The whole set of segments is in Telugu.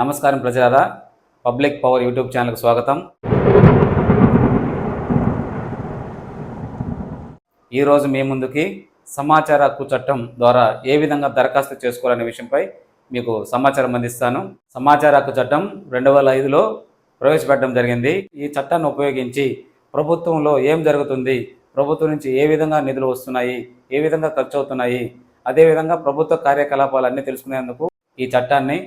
నమస్కారం ప్రజలారా. పబ్లిక్ పవర్ యూట్యూబ్ ఛానల్కు స్వాగతం. ఈరోజు మీ ముందుకి సమాచార హక్కు చట్టం ద్వారా ఏ విధంగా దరఖాస్తు చేసుకోవాలనే విషయంపై మీకు సమాచారం అందిస్తాను. సమాచార హక్కు చట్టం రెండు వేల ఐదులో ప్రవేశపెట్టడం జరిగింది. ఈ చట్టాన్ని ఉపయోగించి ప్రభుత్వంలో ఏం జరుగుతుంది ప్రభుత్వం నుంచి ఏ విధంగా నిధులు వస్తున్నాయి ఏ విధంగా ఖర్చు అవుతున్నాయి అదేవిధంగా ప్రభుత్వ కార్యకలాపాలన్నీ తెలుసుకునేందుకు ఈ చట్టాన్ని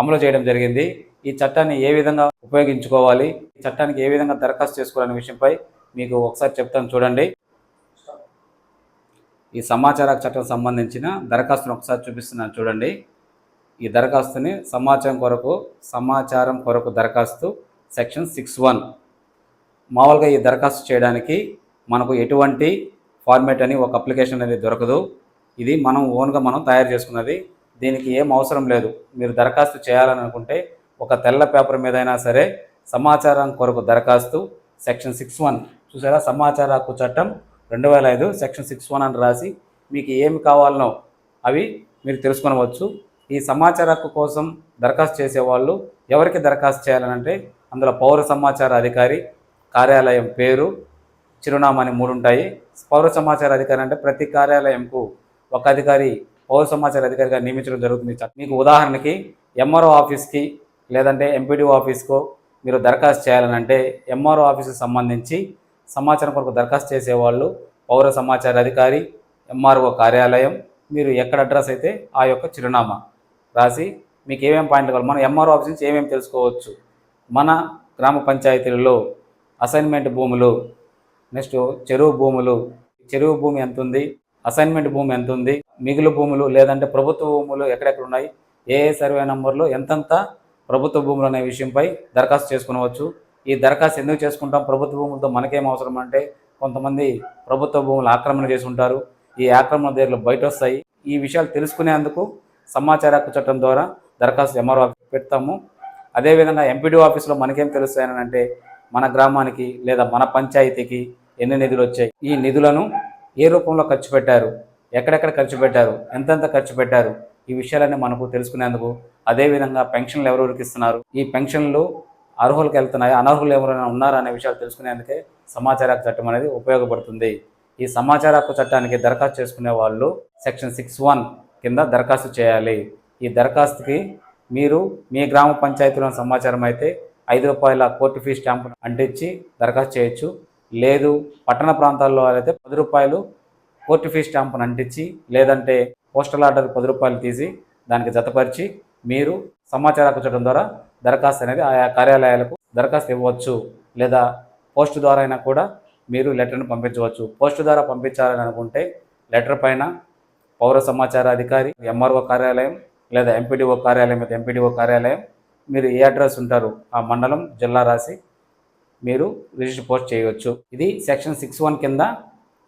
అమలు చేయడం జరిగింది. ఈ చట్టాన్ని ఏ విధంగా ఉపయోగించుకోవాలి ఈ చట్టానికి ఏ విధంగా దరఖాస్తు చేసుకోవాలనే విషయంపై మీకు ఒకసారి చెప్తాను చూడండి. ఈ సమాచార చట్టం సంబంధించిన దరఖాస్తును ఒకసారి చూపిస్తున్నాను చూడండి. ఈ దరఖాస్తుని సమాచారం కొరకు సమాచారం కొరకు దరఖాస్తు సెక్షన్ సిక్స్ వన్. మామూలుగా ఈ దరఖాస్తు చేయడానికి మనకు ఎటువంటి ఫార్మేట్ అని ఒక అప్లికేషన్ అనేది దొరకదు. ఇది మనం ఓన్గా మనం తయారు చేసుకున్నది దీనికి ఏం అవసరం లేదు. మీరు దరఖాస్తు చేయాలని అనుకుంటే ఒక తెల్ల పేపర్ మీదైనా సరే సమాచారం కొరకు దరఖాస్తు సెక్షన్ సిక్స్ వన్ చూసారా? సమాచార హక్కు చట్టం రెండు వేల ఐదు సెక్షన్ సిక్స్ వన్ అని రాసి మీకు ఏమి కావాలనో అవి మీరు తెలుసుకొనవచ్చు. ఈ సమాచార హక్కు కోసం దరఖాస్తు చేసేవాళ్ళు ఎవరికి దరఖాస్తు చేయాలనంటే అందులో పౌర సమాచార అధికారి కార్యాలయం పేరు చిరునామా అని మూడు ఉంటాయి. పౌర సమాచార అధికారి అంటే ప్రతి కార్యాలయంకు ఒక అధికారి పౌర సమాచార అధికారిగా నియమించడం జరుగుతుంది. మీకు ఉదాహరణకి ఎంఆర్ఓ ఆఫీస్కి లేదంటే ఎంపీడీఓ ఆఫీస్కో మీరు దరఖాస్తు చేయాలనంటే ఎంఆర్ఓ ఆఫీస్కి సంబంధించి సమాచారం కొరకు దరఖాస్తు చేసేవాళ్ళు పౌర సమాచార అధికారి ఎంఆర్ఓ కార్యాలయం మీరు ఎక్కడ అడ్రస్ అయితే ఆ యొక్క చిరునామా రాసి మీకు ఏమేమి పాయింట్లు కావాలి మనం ఎంఆర్ఓ ఆఫీస్ నుంచి ఏమేమి తెలుసుకోవచ్చు. మన గ్రామ పంచాయతీలలో అసైన్మెంట్ భూములు నెక్స్ట్ చెరువు భూములు చెరువు భూమి ఎంత ఉంది అసైన్మెంట్ భూమి ఎంత ఉంది మిగులు భూములు లేదంటే ప్రభుత్వ భూములు ఎక్కడెక్కడ ఉన్నాయి? ఏ ఏ సర్వే నంబర్లో? ఎంతెంత ప్రభుత్వ భూములు అనే విషయంపై దరఖాస్తు చేసుకునవచ్చు. ఈ దరఖాస్తు ఎందుకు చేసుకుంటాం? ప్రభుత్వ భూములతో మనకేం అవసరం అంటే కొంతమంది ప్రభుత్వ భూములు ఆక్రమణ చేసి ఉంటారు. ఈ ఆక్రమణ దగ్గరలో బయట వస్తాయి ఈ విషయాలు తెలుసుకునేందుకు సమాచార హక్కు చట్టం ద్వారా దరఖాస్తు ఎంఆర్ఓ పెడతాము. అదేవిధంగా ఎంపీడీ ఆఫీస్లో మనకేం తెలుస్తాయని అంటే మన గ్రామానికి లేదా మన పంచాయతీకి ఎన్ని నిధులు వచ్చాయి? ఈ నిధులను ఏ రూపంలో ఖర్చు పెట్టారు? ఎక్కడెక్కడ ఖర్చు పెట్టారు ఎంతెంత ఖర్చు పెట్టారు ఈ విషయాలన్నీ మనకు తెలుసుకునేందుకు అదేవిధంగా పెన్షన్లు ఎవరెవరికి ఇస్తున్నారు ఈ పెన్షన్లు అర్హులకు వెళ్తున్నాయి అనర్హులు ఎవరైనా ఉన్నారా అనే విషయాలు తెలుసుకునేందుకే సమాచార హక్కు చట్టం అనేది ఉపయోగపడుతుంది. ఈ సమాచార హక్కు చట్టానికి దరఖాస్తు చేసుకునే వాళ్ళు సెక్షన్ సిక్స్ వన్ కింద దరఖాస్తు చేయాలి. ఈ దరఖాస్తుకి మీరు మీ గ్రామ పంచాయతీలో సమాచారం అయితే ఐదు రూపాయల కోర్టు ఫీ స్టాంపు అంటించి దరఖాస్తు చేయొచ్చు. లేదు పట్టణ ప్రాంతాల్లో అయితే పది రూపాయలు కోర్టు ఫీ స్టాంపును అంటించి లేదంటే పోస్టల్ ఆర్డర్ పది రూపాయలు తీసి దానికి జతపరిచి మీరు సమాచార హక్కు ద్వారా దరఖాస్తు అనేది ఆయా కార్యాలయాలకు దరఖాస్తు ఇవ్వచ్చు. లేదా పోస్ట్ ద్వారా అయినా కూడా మీరు లెటర్ను పంపించవచ్చు. పోస్ట్ ద్వారా పంపించాలని అనుకుంటే లెటర్ పైన పౌర సమాచార అధికారి ఎంఆర్ఓ కార్యాలయం లేదా ఎంపీడీఓ కార్యాలయం లేదా ఎంపీడీఓ కార్యాలయం మీరు ఏ అడ్రస్ ఉంటారు ఆ మండలం జిల్లా రాసి మీరు రిజిస్టర్ పోస్ట్ చేయవచ్చు. ఇది సెక్షన్ సిక్స్ వన్ కింద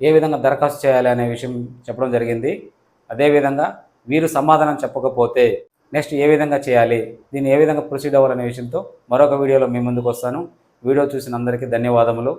ఏ విధంగా దరఖాస్తు చేయాలి అనే విషయం చెప్పడం జరిగింది. అదేవిధంగా వీరు సమాధానం చెప్పకపోతే నెక్స్ట్ ఏ విధంగా చేయాలి దీన్ని ఏ విధంగా ప్రొసీడ్ అవ్వాలనే విషయంతో మరొక వీడియోలో మీ ముందుకు వస్తాను. వీడియో చూసిన అందరికీ ధన్యవాదములు.